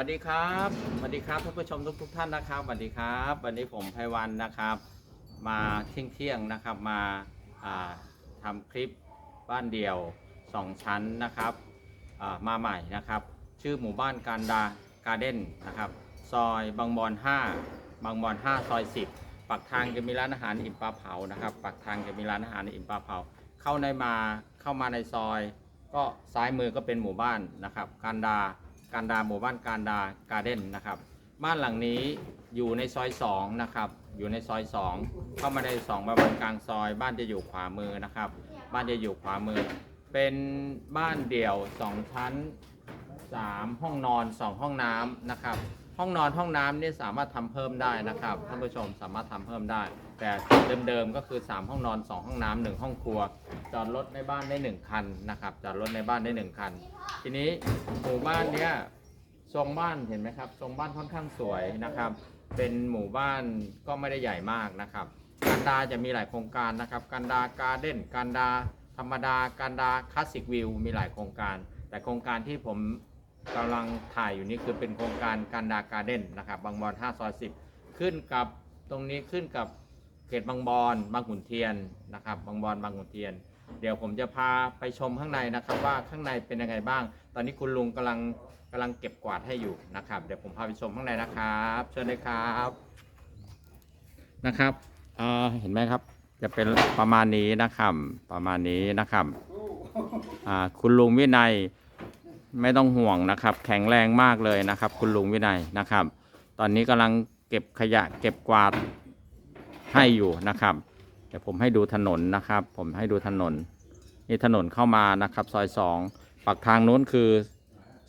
วัสดีครับสวัสดีครับท่านผู้ชมทุกทุกท่านนะครับสวัสดีครับ วันนี้ผมไพวันนะครับ มาเที่ยงเที่ยงๆนะครับมาอ่าทำคลิปบ้านเดี่ยว 2 ชั้นนะครับมาใหม่นะครับ ชื่อหมู่บ้านการดาการ์เด้นนะครับซอยบางบอน5บางบอน5ซอย 10 ปักทางจะมีร้านอาหารอิ่มปลาเผานะครับปักทางจะมีร้านอาหารอิ่มปลาเผา เข้าในมาเข้ามาในซอย ก็ซ้ายมือก็เป็นหมู่บ้านนะครับการดา การดาหมู่บ้านการดาการ์เด้นนะครับ บ้านหลังนี้อยู่ในซอย2นะครับอยู่ในซอย 2 เข้ามาใน2ประมาณกลางซอย บ้านจะอยู่ขวามือนะครับ บ้านจะอยู่ขวามือ เป็นบ้านเดี่ยว 2 ชั้น 3 ห้องนอน 2 ห้องน้ำนะครับ ห้องนอนห้องน้ำนี่สามารถทำเพิ่มได้นะครับท่านผู้ชมสามารถทำเพิ่มได้ แต่เดิมๆก็คือ 3 ห้องนอน 2 ห้องน้ำหนึ่งห้องครัว จอดรถในบ้านได้ 1 คันนะครับ จอดรถในบ้านได้ 1 คัน ทีนี้หมู่บ้านเนี้ยทรงบ้านเห็นไหมครับ ทรงบ้านค่อนข้างสวยนะครับ เป็นหมู่บ้านก็ไม่ได้ใหญ่มากนะครับการดาจะมีหลายโครงการนะครับการดาการ์เด้นการดาธรรมดาการดาคลาสสิกวิวมีหลายโครงการ แต่โครงการที่ผมกำลังถ่ายอยู่นี่คือเป็นโครงการการดาการ์เด้นนะครับ บางบอน5ซอย10 ขึ้นกับตรงนี้ขึ้นกับ เขตบางบอนบางขุนเทียนนะครับ บางบอนบางขุนเทียน เดี๋ยวผมจะพาไปชมข้างในนะครับ ว่าข้างในเป็นยังไงบ้าง ตอนนี้คุณลุงกำลังกำลังเก็บกวาดให้อยู่นะครับ เดี๋ยวผมพาไปชมข้างในนะครับเชิญเลยครับนะครับเอ่อเห็นไหมครับ จะเป็นประมาณนี้นะครับ ประมาณนี้นะครับอ่าคุณลุงวินัยไม่ต้องห่วงนะครับ แข็งแรงมากเลยนะครับ คุณลุงวินัยนะครับ ตอนนี้กำลังเก็บขยะเก็บกวาด ให้อยู่นะครับ เดี๋ยวผมให้ดูถนนนะครับ ผมให้ดูถนนนี่ถนนเข้ามานะครับ ซอยสองปักทางนู้นคือ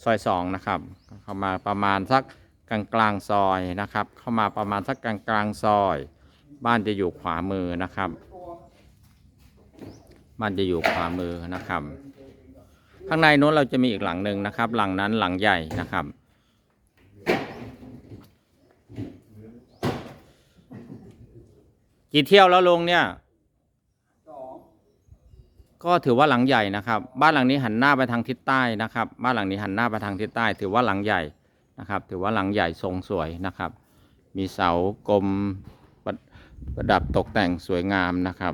ซอยสองนะครับ เข้ามาประมาณสักกลางกลางซอยนะครับ เข้ามาประมาณสักกลางกลางซอย บ้านจะอยู่ขวามือนะครับ บ้านจะอยู่ขวามือนะครับ ข้างในนู้นเราจะมีอีกหลังหนึ่งนะครับ หลังนั้นหลังใหญ่นะครับ กี่เที่ยวแล้วลุงเนี่ย ก็ถือว่าหลังใหญ่นะครับ บ้านหลังนี้หันหน้าไปทางทิศใต้นะครับ บ้านหลังนี้หันหน้าไปทางทิศใต้ ถือว่าหลังใหญ่นะครับ ถือว่าหลังใหญ่ทรงสวยนะครับ มีเสากลมประประดับตกแต่งสวยงามนะครับ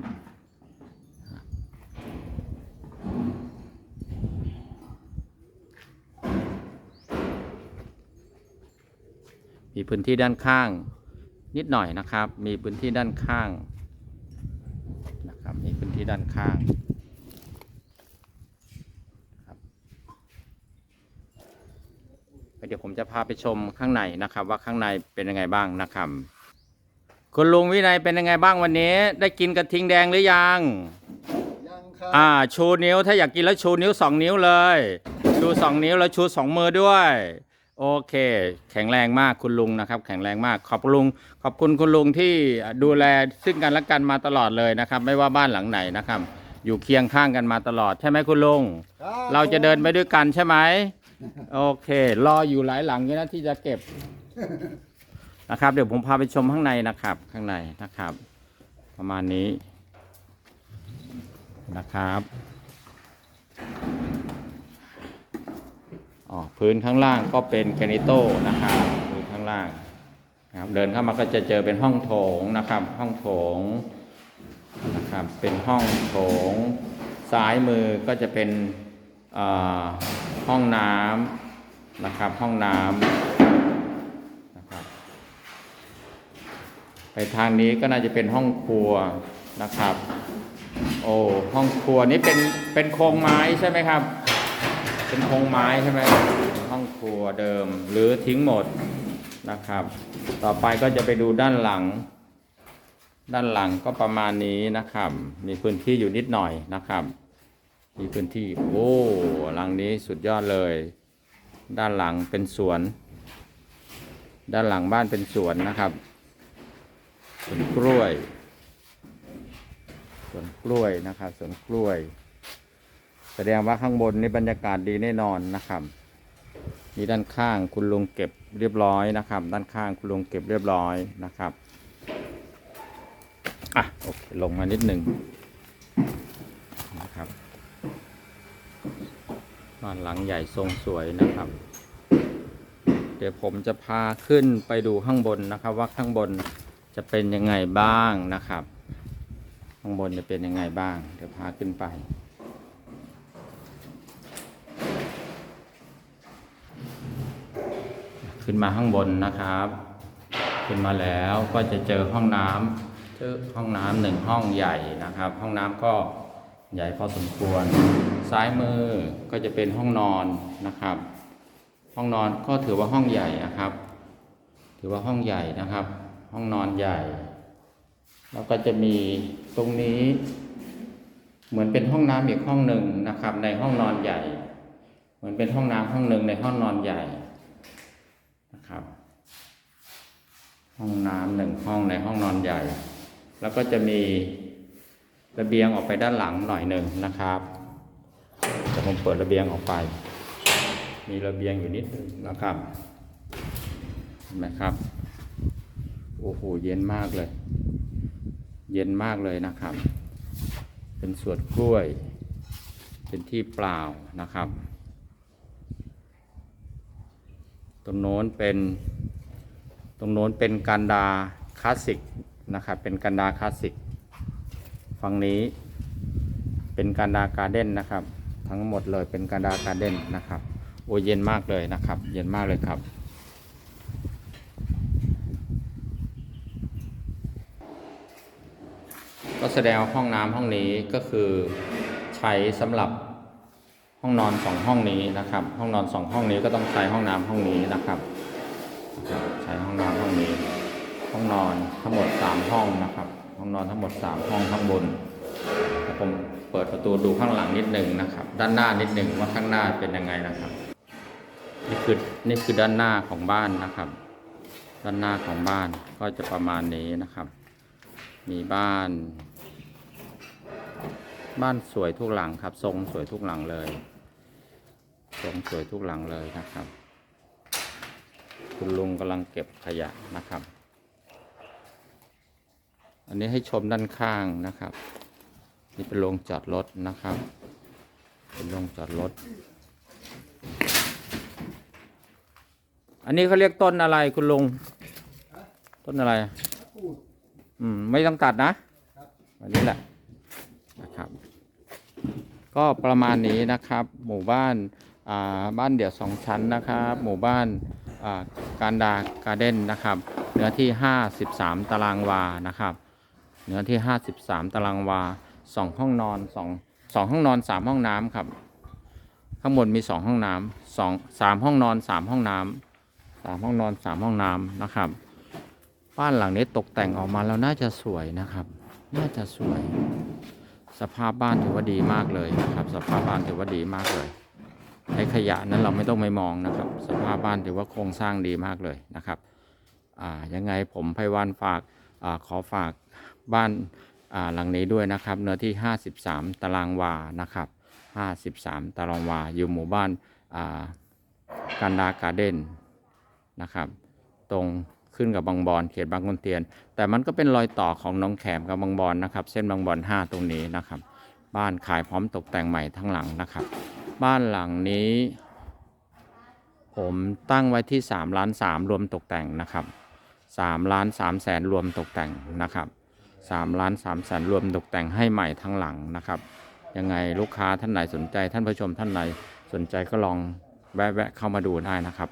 มีพื้นที่ด้านข้าง นิดหน่อยนะครับ มีพื้นที่ด้านข้างนะครับมีพื้นที่ด้านข้างครับเดี๋ยวผมจะพาไปชมข้างในนะครับ ว่าข้างในเป็นยังไงบ้างนะครับคุณลุงวินัยเป็นยังไงบ้างวันนี้ ได้กินกระทิงแดงหรือยังยังครับอ่าชูนิ้วถ้าอยากกินแล้วชูนิ้วสองนิ้วเลย ชูสองนิ้วแล้วชูสองมือด้วย โอเค แข็งแรงมากคุณลุงนะครับ แข็งแรงมากขอบคุณลุงขอบคุณคุณลุงที่ดูแลซึ่งกันและกันมาตลอดเลยนะครับ ไม่ว่าบ้านหลังไหนนะครับ อยู่เคียงข้างกันมาตลอดใช่ไหมคุณลุงคบเราจะเดินไปด้วยกันใช่ไหมโอเค รออยู่หลายหลังอยู่นะที่จะเก็บนะครับ เดี๋ยวผมพาไปชมข้างในนะครับ ข้างในนะครับ ประมาณนี้นะครับอ๋อ พื้นข้างล่างก็เป็นแกนิโต้นะครับพื้นข้างล่างนะครับเดินเข้ามาก็จะเจอเป็นห้องโถงนะครับ ห้องโถงนะครับเป็นห้องโถง ซ้ายมือก็จะเป็นห้องน้ำนะครับห้องน้ำนะครับไปทางนี้ก็น่าจะเป็นห้องครัวนะครับ โอ้ห้องครัวนี้เป็นเป็นโครงไม้ใช่ไหมครับ เป็นโครงไม้ใช่ไหมห้องครัวเดิมหรือทิ้งหมดนะครับ ต่อไปก็จะไปดูด้านหลัง ด้านหลังก็ประมาณนี้นะครับ มีพื้นที่อยู่นิดหน่อยนะครับ มีพื้นที่โอ้หลังนี้สุดยอดเลย ด้านหลังเป็นสวน ด้านหลังบ้านเป็นสวนนะครับสวนกล้วยสวนกล้วยนะครับสวนกล้วย แสดงว่าข้างบนนี่บรรยากาศดีแน่นอนนะครับมีด้านข้างคุณลุงเก็บเรียบร้อยนะครับ ด้านข้างคุณลุงเก็บเรียบร้อยนะครับอะโอเคลงมานิดหนึ่งนะครับบ้านหลังใหญ่ทรงสวยนะครับ เดี๋ยวผมจะพาขึ้นไปดูข้างบนนะครับ ว่าข้างบนจะเป็นยังไงบ้างนะครับ ข้างบนจะเป็นยังไงบ้าง เดี๋ยวพาขึ้นไป ขึ้นมาข้างบนนะครับ ขึ้นมาแล้วก็จะเจอห้องน้ำเจอห้องน้ำหนึ่งห้องใหญ่นะครับ ห้องน้ำก็ใหญ่พอสมควร ซ้ายมือก็จะเป็นห้องนอนนะครับ ห้องนอนก็ถือว่าห้องใหญ่นะครับ ถือว่าห้องใหญ่นะครับ ห้องนอนใหญ่ แล้วก็จะมีตรงนี้ เหมือนเป็นห้องน้ำอีกห้องหนึ่งนะครับ ในห้องนอนใหญ่ เหมือนเป็นห้องน้ำห้องหนึ่งในห้องนอนใหญ่นะครับ ห้องน้ำหนึ่งห้องในห้องนอนใหญ่ แล้วก็จะมีระเบียงออกไปด้านหลังหน่อยหนึ่งนะครับเดี๋ยวผมเปิดระเบียงออกไป มีระเบียงอยู่นิดนึงนะครับเห็นไหมครับโอ้โหเย็นมากเลย เย็นมากเลยนะครับ เป็นสวนกล้วย เป็นที่เปล่านะครับตรงโน้นเป็น ตรงโน้นเป็นกันดาคลาสสิกนะครับเป็นกันดาคลาสสิกฝั่งนี้เป็นกันดาการ์เด้นนะครับ ทั้งหมดเลยเป็นกันดาการ์เด้นนะครับโอ้เย็นมากเลยนะครับ เย็นมากเลยครับ ก็แสดงห้องน้ำห้องนี้ก็คือใช้สำหรับห้องนอนสองห้องนี้นะครับ ห้องนอนสองห้องนี้ก็ต้องใช้ห้องน้ำห้องนี้นะครับ ใช้ห้องนอนห้องนี้ห้องนอนทั้งหมดสามห้องนะครับ ห้องนอนทั้งหมดสามห้องข้างบนผมเปิดประตูดูข้างหลังนิดหนึ่งนะครับ ด้านหน้านิดหนึ่งว่าข้างหน้าเป็นยังไงนะครับ นี่คือนี่คือด้านหน้าของบ้านนะครับ ด้านหน้าของบ้านก็จะประมาณนี้นะครับ มีบ้าน บ้านสวยทุกหลังครับ ทรงสวยทุกหลังเลย ทรงสวยทุกหลังเลยนะครับ คุณลุงกำลังเก็บขยะนะครับ อันนี้ให้ชมด้านข้างนะครับ นี่เป็นโรงจอดรถนะครับ เป็นโรงจอดรถ อันนี้เขาเรียกต้นอะไรคุณลุง ต้นอะไร อืม ไม่ต้องตัดนะอันนี้แหละนะครับ ก็ประมาณนี้นะครับ หมู่บ้าน อ่า บ้านเดี่ยวสองชั้นนะครับ หมู่บ้าน อ่า การดาการเด้นนะครับเนื้อที่ 53 ตารางวานะครับเนื้อที่ 53 ตารางวาสองห้องนอนสองสองห้องนอนสามห้องน้ำครับ ข้างบนมีสองห้องน้ำสองสามห้องนอนสามห้องน้ำสามห้องนอนสามห้องน้ำนะครับ บ้านหลังนี้ตกแต่งออกมาแล้วน่าจะสวยนะครับ น่าจะสวย สภาพบ้านถือว่าดีมากเลยนะครับ สภาพบ้านถือว่าดีมากเลย ไอ้ขยะนั้นเราไม่ต้องไปมองนะครับ สภาพบ้านถือว่าโครงสร้างดีมากเลยนะครับอ่ายังไงผมไพวันฝากอขอฝากบ้านหลังนี้ด้วยนะครับ เนื้อที่ 53 ตารางวานะครับ 53 ตารางวา อยู่หมู่บ้านากันดาการ์เดนนะครับ ตรงขึ้นกับบางบอนเขตบางขุนเทียน แต่มันก็เป็นรอยต่อของหน้องแขมกับบางบอนนะครับ เส้นบางบอน 5 ตรงนี้นะครับ บ้านขายพร้อมตกแต่งใหม่ทั้งหลังนะครับ บ้านหลังนี้ ผมตั้งไว้ที่3ล้าน3รวมตกแต่งนะครับ3ล้าน3แสนรวมตกแต่งนะครับ3ล้าน3แสนรวมตกแต่งให้ใหม่ทั้งหลังนะครับ ยังไงลูกค้าท่านไหนสนใจท่านผู้ชมท่านไหนสนใจก็ลองแวะๆเข้ามาดูได้นะครับ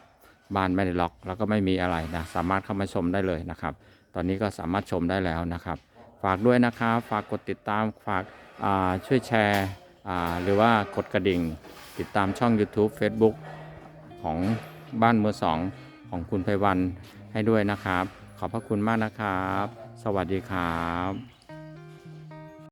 บ้านไม่ได้ล็อกแล้วก็ไม่มีอะไรนะสามารถเข้ามาชมได้เลยนะครับ ตอนนี้ก็สามารถชมได้แล้วนะครับ ฝากด้วยนะครับฝากกดติดตามฝากช่วยแชร์ หรือว่ากดกระดิ่ง ติดตามช่อง YouTube Facebook ของบ้านมือสองของคุณไพวันให้ด้วยนะครับ ขอบพระคุณมากนะครับ สวัสดีครับ